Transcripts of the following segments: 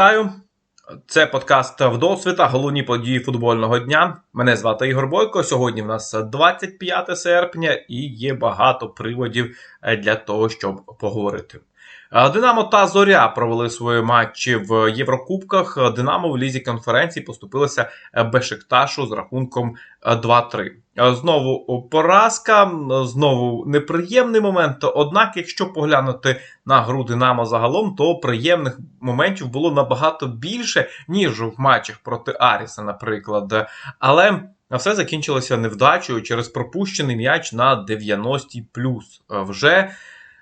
Вітаю! Це подкаст Вдосвіта, головні події футбольного дня. Мене звати Ігор Бойко. Сьогодні в нас 25 серпня і є багато приводів для того, щоб поговорити. Динамо та Зоря провели свої матчі в Єврокубках. Динамо в лізі конференції поступилося Бешикташу з рахунком 2-3. Знову поразка, знову неприємний момент. Однак, якщо поглянути на гру Динамо загалом, то приємних моментів було набагато більше, ніж в матчах проти Аріса, наприклад. Але все закінчилося невдачею через пропущений м'яч на 90-й плюс. Вже Е,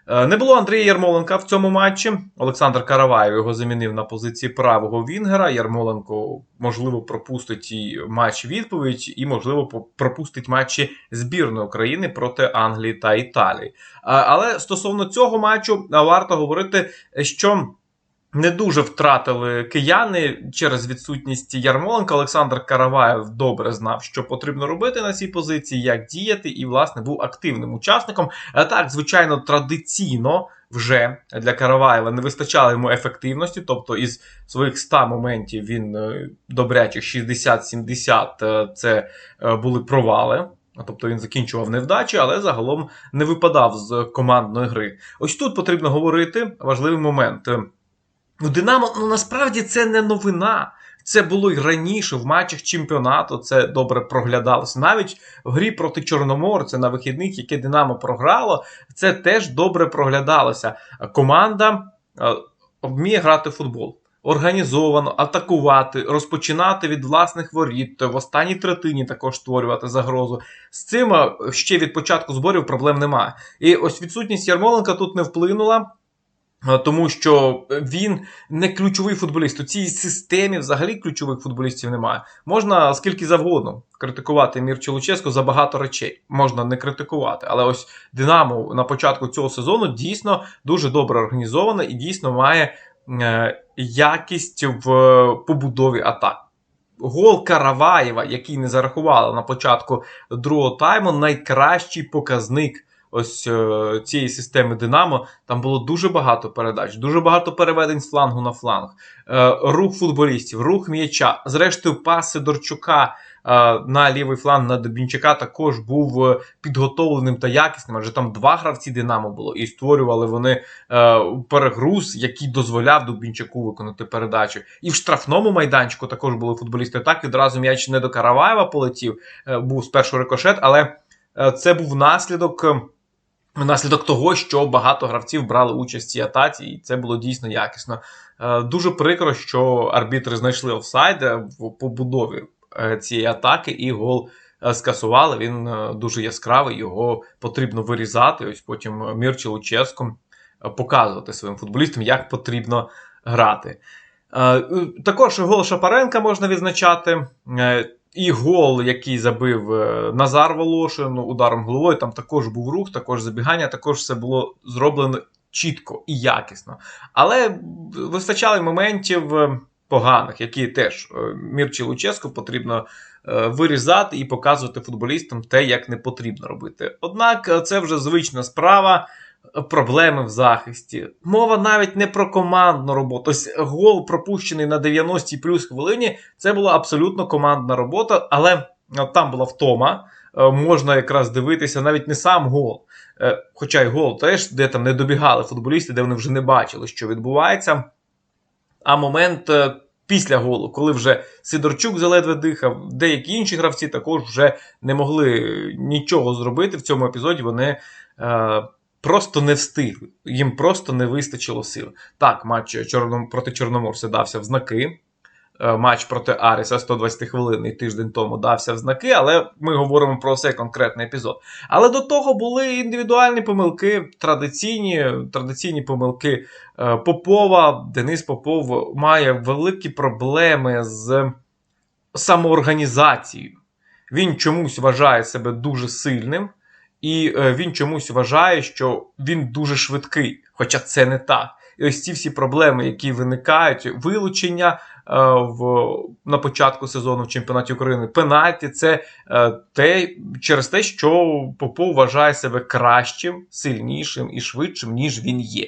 не було Андрія Ярмоленка в цьому матчі. Олександр Караваєв його замінив на позиції правого Вінгера. Ярмоленко, можливо, пропустить і матч відповідь, і, можливо, пропустить матчі збірної України проти Англії та Італії. Е, але стосовно цього матчу варто говорити, що. Не дуже втратили кияни через відсутність Ярмоленка. Олександр Караваєв добре знав, що потрібно робити на цій позиції, як діяти, і, власне, був активним учасником. А так, звичайно, традиційно вже для Караваєва не вистачало йому ефективності, тобто із своїх 100 моментів він е, добрячих 60-70 е, це е, були провали. Тобто він закінчував невдачі, але загалом не випадав з командної гри. Ось тут потрібно говорити важливий момент. Ну, Динамо, ну насправді це не новина. Це було й раніше в матчах чемпіонату. Це добре проглядалося. Навіть в грі проти Чорноморця на вихідних, яке Динамо програло, це теж добре проглядалося. Команда е, вміє грати в футбол. Організовано атакувати, розпочинати від власних воріт, в останній третині також створювати загрозу. З цим е, ще від початку зборів проблем немає. І ось відсутність Ярмоленка тут не вплинула. Тому що він не ключовий футболіст. У цій системі взагалі ключових футболістів немає. Можна скільки завгодно критикувати Мірчу Луческу за багато речей. Можна не критикувати. Але ось Динамо на початку цього сезону дійсно дуже добре організована і дійсно має е, якість в побудові атак. Гол Караваєва, який не зарахували на початку другого тайму, найкращий показник ось е, цієї системи Динамо, там було дуже багато передач, дуже багато переведень з флангу на фланг, е, рух футболістів, рух м'яча. Зрештою, пас Сидорчука е, на лівий фланг на Дубінчака також був підготовленим та якісним. Адже там два гравці Динамо було, і створювали вони перегруз, який дозволяв Дубінчаку виконати передачу. І в штрафному майданчику також були футболісти. Так відразу м'яч не до Караваєва полетів, був спершу рикошет, але це був наслідок. Внаслідок того, що багато гравців брали участь в цій атаці, і це було дійсно якісно. Е, дуже прикро, що арбітри знайшли офсайд в побудові е, цієї атаки, і гол е, скасували. Він дуже яскравий, його потрібно вирізати. Ось потім Мірчі Луческо показувати своїм футболістам, як потрібно грати. Також гол Шапаренка можна відзначати. І гол, який забив е, Назар Волошин ударом головою, там також був рух, також забігання, також все було зроблено чітко і якісно. Але вистачало моментів е, поганих, які теж е, Мірчі Луческу потрібно вирізати і показувати футболістам те, як не потрібно робити. Однак це вже звична справа проблеми в захисті. Мова навіть не про командну роботу. Ось гол, пропущений на 90-й плюс хвилині, це була абсолютно командна робота, але там була втома. Е, можна якраз дивитися навіть не сам гол. Е, хоча й гол теж, де там не добігали футболісти, де вони вже не бачили, що відбувається. А момент е, після голу, коли вже Сидорчук заледве дихав, деякі інші гравці також вже не могли нічого зробити в цьому епізоді. Вони просто не встигли. Їм просто не вистачило сил. Так, матч Чорном... проти Чорноморця дався в знаки. Е, матч проти Аріса 120 хвилин тиждень тому дався в знаки, але ми говоримо про цей конкретний епізод. Але до того були індивідуальні помилки, традиційні традиційні помилки е, Попова. Денис Попов має великі проблеми з самоорганізацією. Він чомусь вважає себе дуже сильним. І е, він чомусь вважає, що він дуже швидкий, хоча це не так. І ось ці всі проблеми, які виникають, вилучення е, в на початку сезону в чемпіонаті України, пенальті, це е, те через те, що Попов вважає себе кращим, сильнішим і швидшим, ніж він є.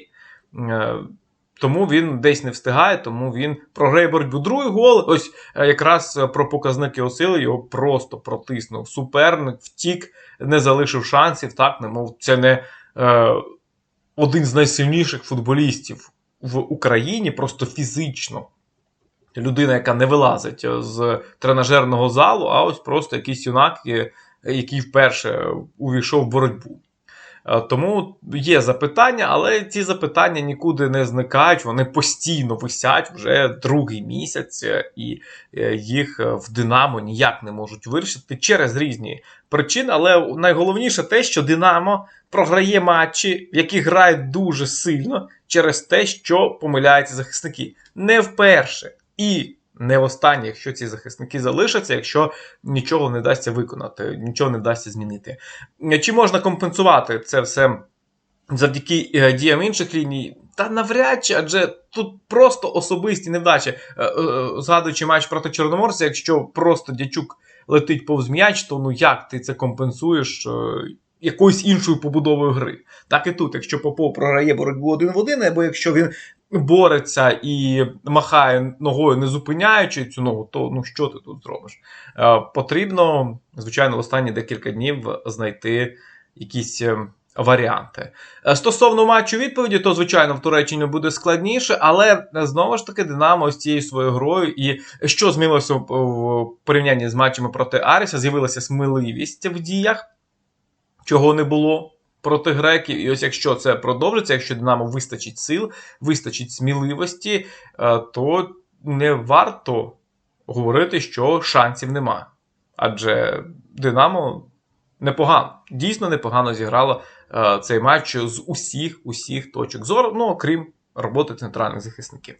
Тому він десь не встигає, тому він програє боротьбу. Другий гол, ось е, якраз е, про показники осили його просто протиснув. Суперник втік, не залишив шансів, так, немов це не е, один з найсильніших футболістів в Україні, просто фізично. Людина, яка не вилазить е, з тренажерного залу, а ось просто якийсь юнак, який вперше увійшов в боротьбу. Е, Тому є запитання, але ці запитання нікуди не зникають, вони постійно висять вже другий місяць, е, і е, їх в Динамо ніяк не можуть вирішити через різні причини. Але найголовніше те, що Динамо програє матчі, які грають дуже сильно через те, що помиляються захисники. Не вперше і не востаннє, якщо ці захисники залишаться, якщо нічого не вдасться виконати, нічого не вдасться змінити. Чи можна компенсувати це все завдяки е, діям інших ліній? Та навряд чи, адже тут просто особисті невдачі. Е, е, Згадуючи матч проти Чорноморця, якщо просто дячук летить повз м'яч, то ну як ти це компенсуєш якоюсь іншою побудовою гри? Так і тут, якщо Попов програє боротьбу один в один, або якщо він бореться і махає ногою, не зупиняючи цю ногу, то ну що ти тут зробиш? Е, Потрібно, звичайно, в останні декілька днів знайти якісь. е, Варіанти Е, стосовно матчу відповіді, то звичайно в Туреччині буде складніше, але знову ж таки Динамо з цією своєю грою, і що змінилося в порівнянні з матчами проти Аріса, з'явилася сміливість в діях, чого не було проти греків. І ось якщо це продовжиться, якщо Динамо вистачить сил, вистачить сміливості, е, то не варто говорити, що шансів нема. Адже Динамо непогано, дійсно непогано зіграло е, цей матч з усіх усіх точок зору, ну окрім роботи центральних захисників.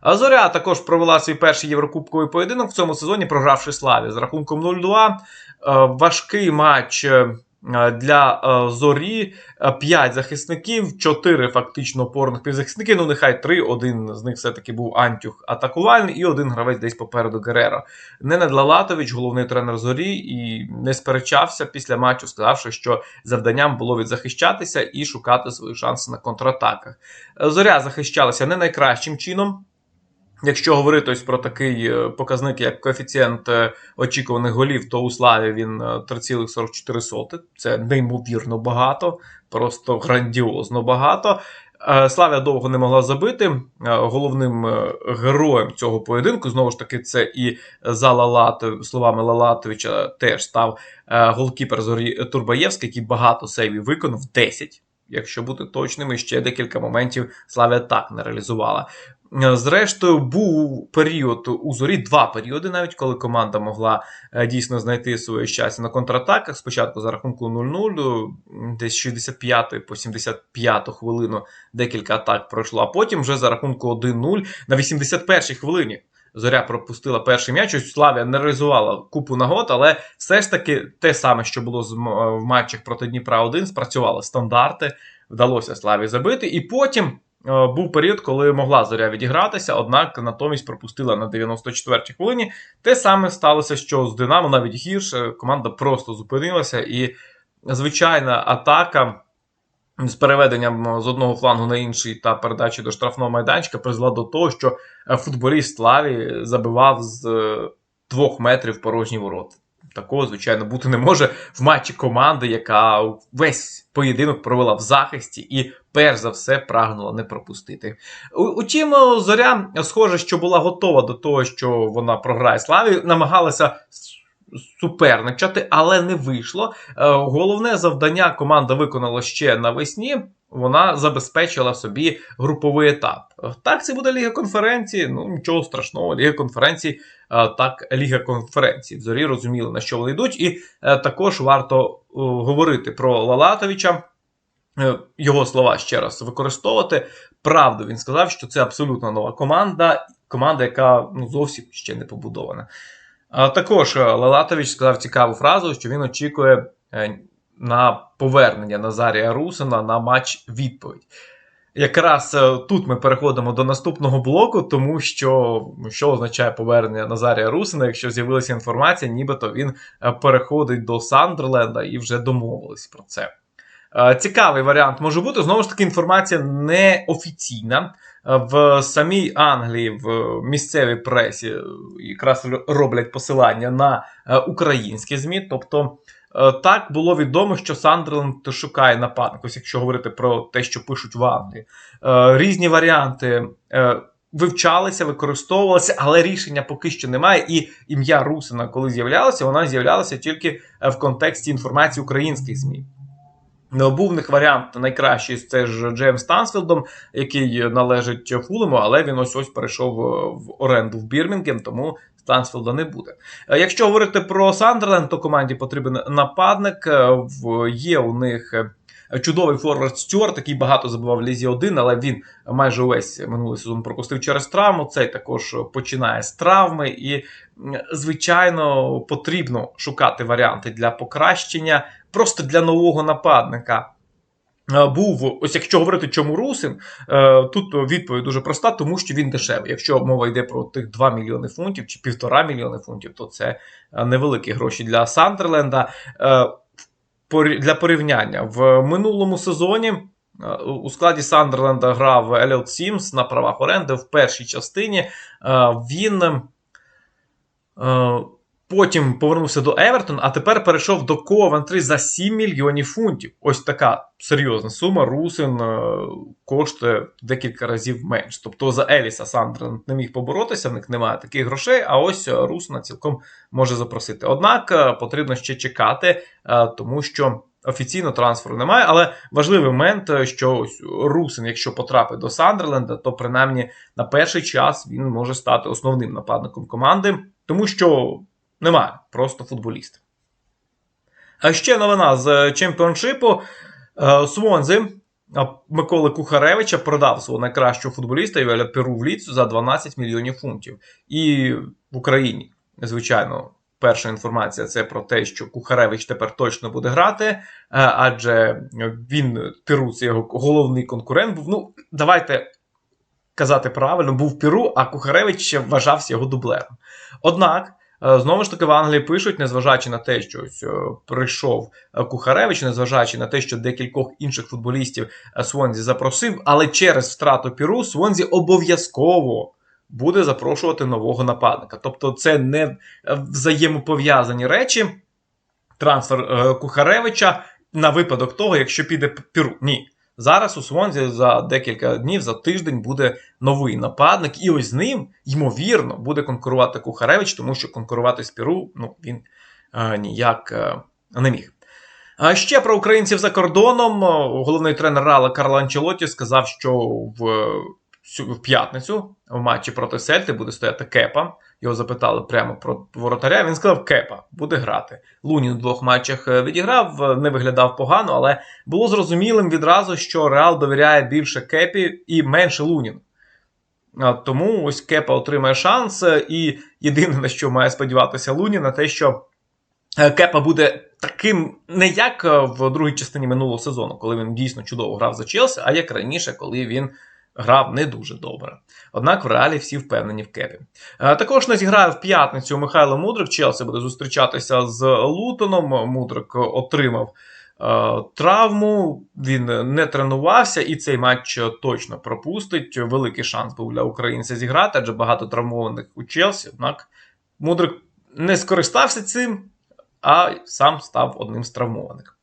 А Зоря також провела свій перший єврокубковий поєдинок в цьому сезоні, програвши Славі з рахунком 0-2. Е, Важкий матч для е, зорі. 5 захисників, 4 фактично опорних півзахисники. Ну, нехай 3, один з них все-таки був Антюх атакувальний, і один гравець десь попереду Гереро. Ненад Лалатович, головний тренер зорі, і не сперечався після матчу, сказавши, що завданням було відзахищатися і шукати свої шанси на контратаках. Е, Зоря захищалася не найкращим чином. Якщо говорити ось про такий е, показник, як коефіцієнт е, очікуваних голів, то у Славі він е, 3,44. Це неймовірно багато, просто грандіозно багато. Е, Славія довго не могла забити. Е, Головним е, героєм цього поєдинку, знову ж таки, це і за Лалатов, словами Лалатовича, теж став е, голкіпер Зорі Турбаєвський, який багато сейвів виконав 10. Якщо бути точними, ще декілька моментів Славія так не реалізувала. Е, Зрештою, був період у зорі, два періоди, навіть коли команда могла е, дійсно знайти своє щастя на контратаках. Спочатку за рахунку 0-0, десь 65 по 75 хвилину декілька атак пройшло, а потім вже за рахунку 1-0 на 81-й хвилині. Зоря пропустила перший м'яч. Ось Славія не реалізувала купу нагод, але все ж таки те саме, що було е, в матчах проти Дніпра 1, спрацювали стандарти, вдалося Славі забити. І потім був період, коли могла зоря відігратися, однак натомість пропустила на 94-й хвилині. Те саме сталося, що з Динамо навіть гірше. Команда просто зупинилася, і звичайна атака. З переведенням з одного флангу на інший та передачі до штрафного майданчика призвела до того, що е, футболіст Славі забивав з е, двох метрів порожні ворота. Такого, звичайно, бути не може в матчі команди, яка весь поєдинок провела в захисті і, перш за все, прагнула не пропустити. Утім, зоря, схоже, що була готова до того, що вона програє Славі, намагалася суперничати, але не вийшло. Е, Головне завдання команда виконала ще навесні. Вона забезпечила собі груповий етап. Так, це буде Ліга конференції. Ну нічого страшного, Ліга конференції, е, так, Ліга конференції. Зорі розуміли, на що вони йдуть. І е, також варто говорити про Лалатовича. Його слова ще раз використовувати. Правду він сказав, що це абсолютно нова команда, команда, яка ну, зовсім ще не побудована. Також е, Лалатович сказав цікаву фразу, що він очікує е, на повернення Назарія Русина на матч відповідь. Якраз е, тут ми переходимо до наступного блоку, тому що що означає повернення Назарія Русина, якщо з'явилася інформація, нібито він переходить до Сандерленда і вже домовились про це. Е, Цікавий варіант може бути. Знову ж таки, інформація неофіційна. в самій Англії, в місцевій пресі, якраз роблять посилання на українські ЗМІ. Тобто, так було відомо, що Сандерленд шукає нападник. Ось якщо говорити про те, що пишуть в Англії. Різні варіанти вивчалися, використовувалися, але рішення поки що немає. І ім'я Русина, коли з'являлося, вона з'являлася тільки е, в контексті інформації українських ЗМІ. Ну, був в них варіант найкращий це ж Джеймс Тансфілдом, який належить Фулему, але він ось ось перейшов е, в оренду в Бірмінгем, тому Стансфілда не буде. Е, якщо говорити про Сандерленд, то команді потрібен нападник. Є у них чудовий форвард Стюарт, який багато забував Лізі 1, але він майже увесь минулий сезон пропустив через травму. Цей також починає з травми, і, звичайно, потрібно шукати варіанти для покращення, просто для нового нападника. Е, був, ось якщо говорити, чому Русин, е, тут відповідь дуже проста, тому що він дешевий. Якщо мова йде про тих 2 мільйони фунтів чи півтора мільйони фунтів, то це е, невеликі гроші для Сандерленда для порівняння в минулому сезоні. У складі Сандерленда грав Еліот Сімс на правах оренди в першій частині. Він Потім повернувся до Евертон, а тепер перейшов до Ковентри за 7 мільйонів фунтів. Ось така серйозна сума. Русин е, коштує декілька разів менш. Тобто за Еліса Сандерленд не міг поборотися, в них немає таких грошей, а ось Русина цілком може запросити. Однак е, потрібно ще чекати, е, тому що. Офіційно трансферу немає, але важливий момент, що ось Русин, якщо потрапить до Сандерленда, то принаймні на перший час він може стати основним нападником команди, тому що немає, просто футболіст. А ще новина з чемпіоншипу. Е, Свонзі Миколи Кухаревича продав свого найкращого футболіста Юеля Перу в ліцю за 12 мільйонів фунтів. І в Україні, звичайно, перша інформація це про те, що Кухаревич тепер точно буде грати, е, адже він Перу це його головний конкурент був. Ну, давайте казати правильно, був Перу, а Кухаревич вважався його дублером. Однак. Е, знову ж таки, в Англії пишуть, незважаючи на те, що ось е, прийшов е, Кухаревич, незважаючи на те, що декількох інших футболістів Свонзі запросив, але через втрату Піру Свонзі обов'язково буде запрошувати нового нападника. Тобто, це не взаємопов'язані речі. Трансфер Кухаревича на випадок того, якщо піде Піру. Ні. Зараз у Свонзі за декілька днів, за тиждень буде новий нападник, і ось з ним, ймовірно, буде конкурувати Кухаревич, тому що конкурувати з Піру ну, він е, ніяк е, не міг. А ще про українців за кордоном. Головний тренер Рала Карло Анчелоті сказав, що в в п'ятницю в матчі проти Сельти буде стояти Кепа. Його запитали прямо про воротаря. Він сказав, Кепа буде грати. Лунін в двох матчах е, відіграв, е, не виглядав погано, але було зрозумілим відразу, що Реал довіряє більше Кепі і менше Лунін. Тому ось Кепа отримає шанс. Е, і єдине, на що має сподіватися Лунін, на те, що Кепа буде таким не як в другій частині минулого сезону, коли він дійсно чудово грав за Челсі, а як раніше, коли він грав не дуже добре. Однак в реалі всі впевнені в кепі. Е, також не зіграє в п'ятницю Михайло Мудрик. Челсі буде зустрічатися з Лутоном. Мудрик отримав е, травму, він не тренувався, і цей матч точно пропустить. Великий шанс був для українця зіграти, адже багато травмованих у Челсі. Однак Мудрик не скористався цим, а сам став одним з травмованих.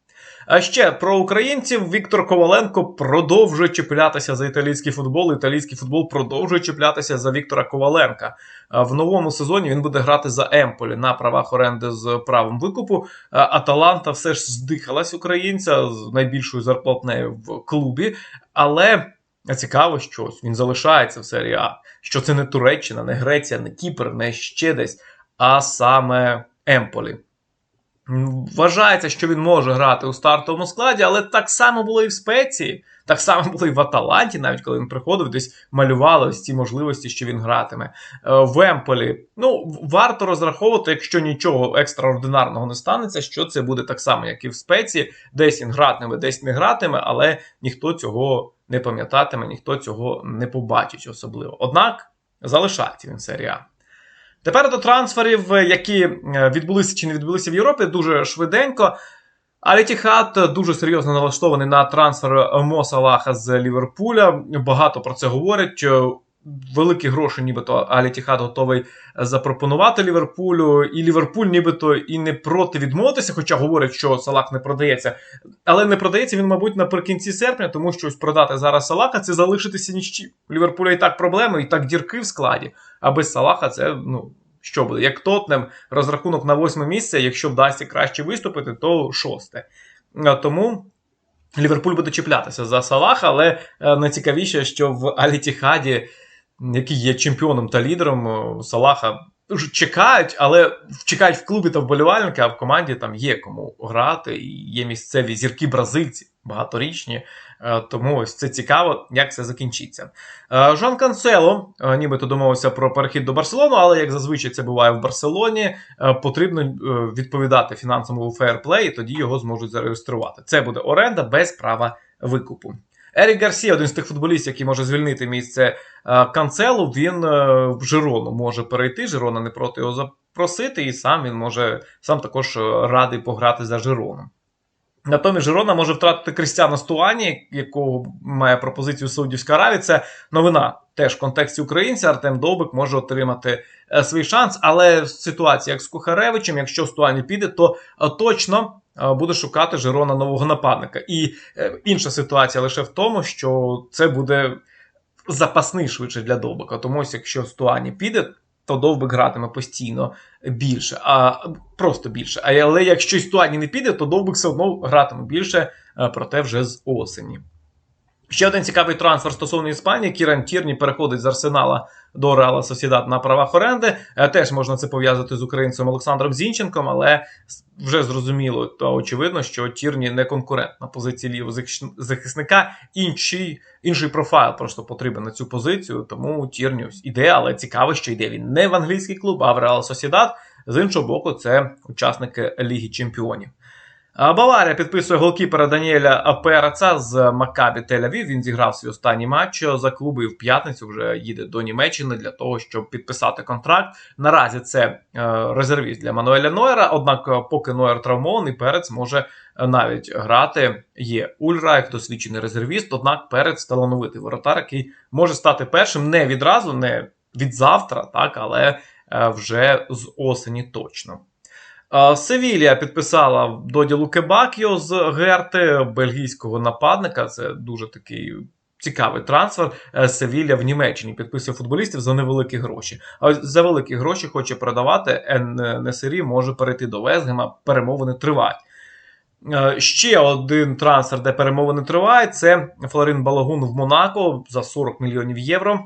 А ще про українців Віктор Коваленко продовжує чіплятися за італійський футбол. Італійський футбол продовжує чіплятися за Віктора Коваленка. В новому сезоні він буде грати за Емполі на правах оренди з правом викупу. Аталанта все ж здихалась українця з найбільшою зарплатнею в клубі. Але цікаво, що він залишається в серії А. Що це не Туреччина, не Греція, не Кіпр, не ще десь, а саме Емполі. Вважається, що він може грати у стартовому складі, але так само було і в спеції, так само було і в Аталанті, навіть коли він приходив, десь малювали ось ці можливості, що він гратиме. Е, в Емполі. Ну, варто розраховувати, якщо нічого екстраординарного не станеться, що це буде так само, як і в спеції, десь він гратиме, десь не гратиме, але ніхто цього не пам'ятатиме, ніхто цього не побачить особливо. Однак залишається він серія. Тепер до трансферів, які е, відбулися чи не відбулися в Європі, дуже швиденько. Алітіхат дуже серйозно налаштований на трансфер Мо Салаха з Ліверпуля. Багато про це говорять. Великі гроші, нібито Алітіхат готовий запропонувати Ліверпулю, і Ліверпуль, нібито і не проти відмовитися, хоча говорять, що Салах не продається. Але не продається він, мабуть, наприкінці серпня, тому що ось продати зараз Салаха це залишитися ніччі. У Ліверпуля і так проблеми, і так дірки в складі. А без Салаха це ну що буде? Як Тотнем розрахунок на восьме місце, якщо вдасться краще виступити, то шосте. Тому. Ліверпуль буде чіплятися за Салаха, але найцікавіше, що в Алітіхаді, який є чемпіоном та лідером Салаха, чекають, але чекають в клубі та вболівальники, а в команді там є кому грати. і Є місцеві зірки бразильці, багаторічні. Тому ось це цікаво, як це закінчиться. Жан Канцело, нібито домовився про перехід до Барселону, але як зазвичай це буває в Барселоні, потрібно відповідати фінансовому фейерплей, і тоді його зможуть зареєструвати. Це буде оренда без права викупу. Ерік Гарсі, один з тих футболістів, який може звільнити місце Канцелу, він в Жирону може перейти. Жирона не проти його запросити, і сам він може сам також радий пограти за Жироном. Натомість Жирона може втратити Крістіана Стуані, якого має пропозицію Саудівська Аравія. Це новина теж в контексті українця. Артем Довбик може отримати свій шанс. Але ситуація як з Кухаревичем, якщо Стуані піде, то точно буде шукати Жирона нового нападника. І інша ситуація лише в тому, що це буде запасний швидше для Довбика. Тому ось якщо Стуані піде, то довбик гратиме постійно більше, а просто більше. Але якщо Стуані не піде, то довбик все одно гратиме більше, проте вже з осені. Ще один цікавий трансфер стосовно Іспанії. Кіран Тірні переходить з Арсенала до Реала Сосідат на правах оренди. Теж можна це пов'язати з українцем Олександром Зінченком, але вже зрозуміло та очевидно, що Тірні не конкурент на позиції лівого захисника. Інший інший профайл просто потрібен на цю позицію. Тому Тірні іде, але цікаво, що йде він не в англійський клуб, а в Реал Сосідат. З іншого боку, це учасники Ліги Чемпіонів. Баварія підписує голкіпера Даніеля Переца з Макабі Тель-Авів. Він зіграв свій останній матч за клуби і в п'ятницю вже їде до Німеччини для того, щоб підписати контракт. Наразі це резервіст для Мануеля Нойера. Однак, поки Нойер травмований, Перець може навіть грати. Є Ульрайк, досвідчений резервіст. Однак Перець талановитий воротар, який може стати першим не відразу, не від завтра, так але вже з осені точно. Севілія підписала доділу Кебакіо з Герти, бельгійського нападника. Це дуже такий цікавий трансфер. Е, Севілля в Німеччині підписує футболістів за невеликі гроші. А за великі гроші хоче продавати. Несері може перейти до Везгема. Перемовини тривають. Е, ще один трансфер, де перемовини тривають, це Флорин Балагун в Монако за 40 мільйонів євро.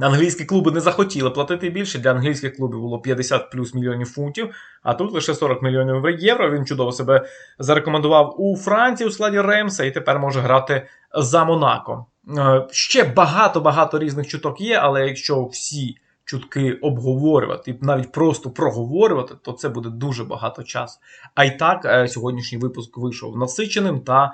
Англійські клуби не захотіли платити більше. Для англійських клубів було 50 плюс мільйонів фунтів, а тут лише 40 мільйонів євро. Він чудово себе зарекомендував у Франції у складі Реймса і тепер може грати за Монако. Е, ще багато-багато різних чуток є, але якщо всі чутки обговорювати і навіть просто проговорювати, то це буде дуже багато часу. А й так, е, сьогоднішній випуск вийшов насиченим та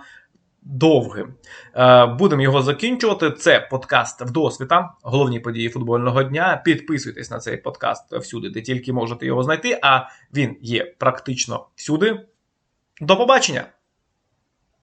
довгим. Е, будемо його закінчувати. Це подкаст вдосвіта, головні події футбольного дня. Підписуйтесь на цей подкаст всюди, де тільки можете його знайти. А він є практично всюди. До побачення!